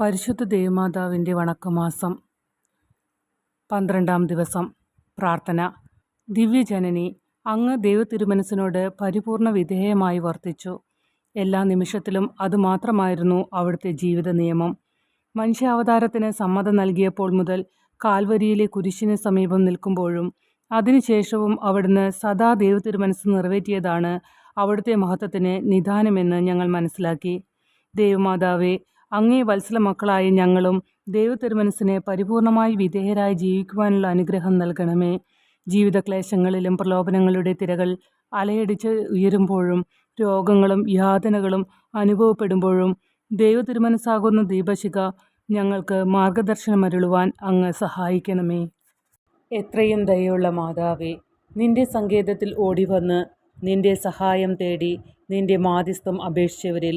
പരിശുദ്ധ ദേവമാതാവിന്റെ വണക്കമാസം പന്ത്രണ്ടാം ദിവസം. പ്രാർത്ഥന. ദിവ്യജനനി അങ്ങ് ദൈവത്തിരുമനസിനോട് പരിപൂർണ വിധേയമായി വർത്തിച്ചു. എല്ലാ നിമിഷത്തിലും അതുമാത്രമായിരുന്നു അവിടുത്തെ ജീവിത നിയമം. മനുഷ്യാവതാരത്തിന് സമ്മതം നൽകിയപ്പോൾ മുതൽ കാൽവരിയിലെ കുരിശിന് സമീപം നിൽക്കുമ്പോഴും അതിനുശേഷവും അവിടുന്ന് സദാ ദൈവതിരുമനസ് നിറവേറ്റിയതാണ് അവിടുത്തെ മഹത്വത്തിന് നിദാനമെന്ന് ഞങ്ങൾ മനസ്സിലാക്കി. ദൈവമാതാവേ അങ്ങേ വത്സല മക്കളായ ഞങ്ങളും ദൈവത്തിരുമനസ്സിനെ പരിപൂർണമായി വിധേയരായി ജീവിക്കുവാനുള്ള അനുഗ്രഹം നൽകണമേ. ജീവിതക്ലേശങ്ങളിലും പ്രലോഭനങ്ങളുടെ തിരകൾ അലയടിച്ച് ഉയരുമ്പോഴും രോഗങ്ങളും യാതനകളും അനുഭവപ്പെടുമ്പോഴും ദൈവത്തിരുമനസ്സാകുന്ന ദീപശിഖ ഞങ്ങൾക്ക് മാർഗദർശനമരുളുവാൻ അങ്ങ് സഹായിക്കണമേ. എത്രയും ദയുള്ള മാതാവേ നിന്റെ സങ്കേതത്തിൽ ഓടിവന്ന് നിന്റെ സഹായം തേടി നിന്റെ മാധ്യസ്ഥം അപേക്ഷിച്ചവരിൽ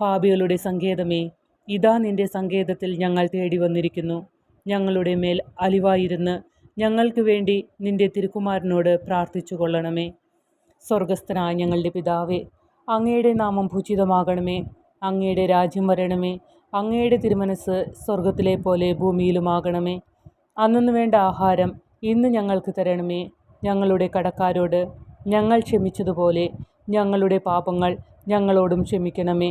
പാപികളുടെ സങ്കേതമേ ഇതാ നിന്റെ സങ്കേതത്തിൽ ഞങ്ങൾ തേടി വന്നിരിക്കുന്നു. ഞങ്ങളുടെ മേൽ അലിവായിരുന്ന് ഞങ്ങൾക്ക് വേണ്ടി നിന്റെ തിരുക്കുമാരനോട് പ്രാർത്ഥിച്ചു കൊള്ളണമേ സ്വർഗസ്ഥനായ ഞങ്ങളുടെ പിതാവേ അങ്ങയുടെ നാമം ഭൂചിതമാകണമേ അങ്ങയുടെ രാജ്യം വരണമേ. അങ്ങയുടെ തിരുമനസ് സ്വർഗത്തിലെ പോലെ ഭൂമിയിലുമാകണമേ. അന്നു വേണ്ട ആഹാരം ഇന്ന് ഞങ്ങൾക്ക് തരണമേ. ഞങ്ങളുടെ കടക്കാരോട് ഞങ്ങൾ ക്ഷമിച്ചതുപോലെ ഞങ്ങളുടെ പാപങ്ങൾ ഞങ്ങളോടും ക്ഷമിക്കണമേ.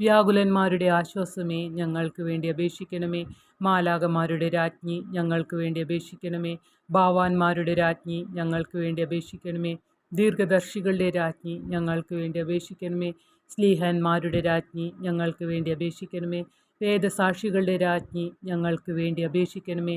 വ്യാകുലന്മാരുടെ ആശ്വാസമേ ഞങ്ങൾക്ക് വേണ്ടി അപേക്ഷിക്കണമേ. മാലാകമാരുടെ രാജ്ഞി ഞങ്ങൾക്ക് വേണ്ടി അപേക്ഷിക്കണമേ. ഭാവാന്മാരുടെ രാജ്ഞി ഞങ്ങൾക്ക് വേണ്ടി അപേക്ഷിക്കണമേ. ദീർഘദർശികളുടെ രാജ്ഞി ഞങ്ങൾക്ക് വേണ്ടി അപേക്ഷിക്കണമേ. സ്ലീഹന്മാരുടെ രാജ്ഞി ഞങ്ങൾക്ക് വേണ്ടി അപേക്ഷിക്കണമേ. വേദസാക്ഷികളുടെ രാജ്ഞി ഞങ്ങൾക്ക് വേണ്ടി അപേക്ഷിക്കണമേ.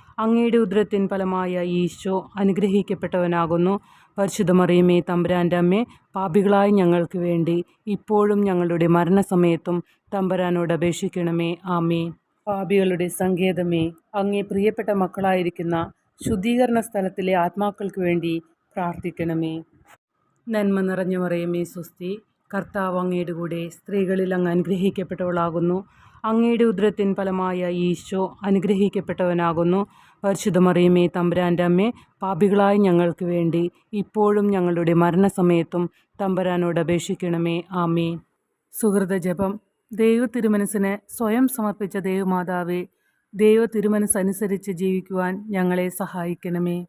അങ്ങയുടെ ഉദരത്തിൻ ഫലമായ ഈശോ അനുഗ്രഹിക്കപ്പെട്ടവനാകുന്നു. പരിശുദ്ധ മറിയമേ തമ്പുരാന്റെ അമ്മേ പാപികളായ ഞങ്ങൾക്ക് വേണ്ടി ഇപ്പോഴും ഞങ്ങളുടെ മരണസമയത്തും തമ്പുരാനോട് അപേക്ഷിക്കണമേ. ആമേ പാപികളുടെ സങ്കേതമേ അങ്ങേ പ്രിയപ്പെട്ട മക്കളായിരിക്കുന്ന ശുദ്ധീകരണ സ്ഥലത്തിലെ ആത്മാക്കൾക്ക് വേണ്ടി പ്രാർത്ഥിക്കണമേ. നന്മ നിറഞ്ഞ മറിയമേ സുസ്തി കർത്താവ് അങ്ങയുടെ കൂടെ സ്ത്രീകളിൽ അങ്ങ് അനുഗ്രഹിക്കപ്പെട്ടവളാകുന്നു. അങ്ങയുടെ ഉദരത്തിൻ ഫലമായ ഈശോ അനുഗ്രഹിക്കപ്പെട്ടവനാകുന്നു. പരിശുദ്ധ മറിയമേ തമ്പുരാന്റെ അമ്മേ പാപികളായ ഞങ്ങൾക്ക് വേണ്ടി ഇപ്പോഴും ഞങ്ങളുടെ മരണസമയത്തും തമ്പുരാനോട് അപേക്ഷിക്കണമേ. ആമേ സുഹൃത ജപം. ദൈവ തിരുമനസ്സിനെ സ്വയം സമർപ്പിച്ച ദൈവമാതാവേ ദൈവ തിരുമനസ്സനുസരിച്ച് ജീവിക്കുവാൻ ഞങ്ങളെ സഹായിക്കണമേ.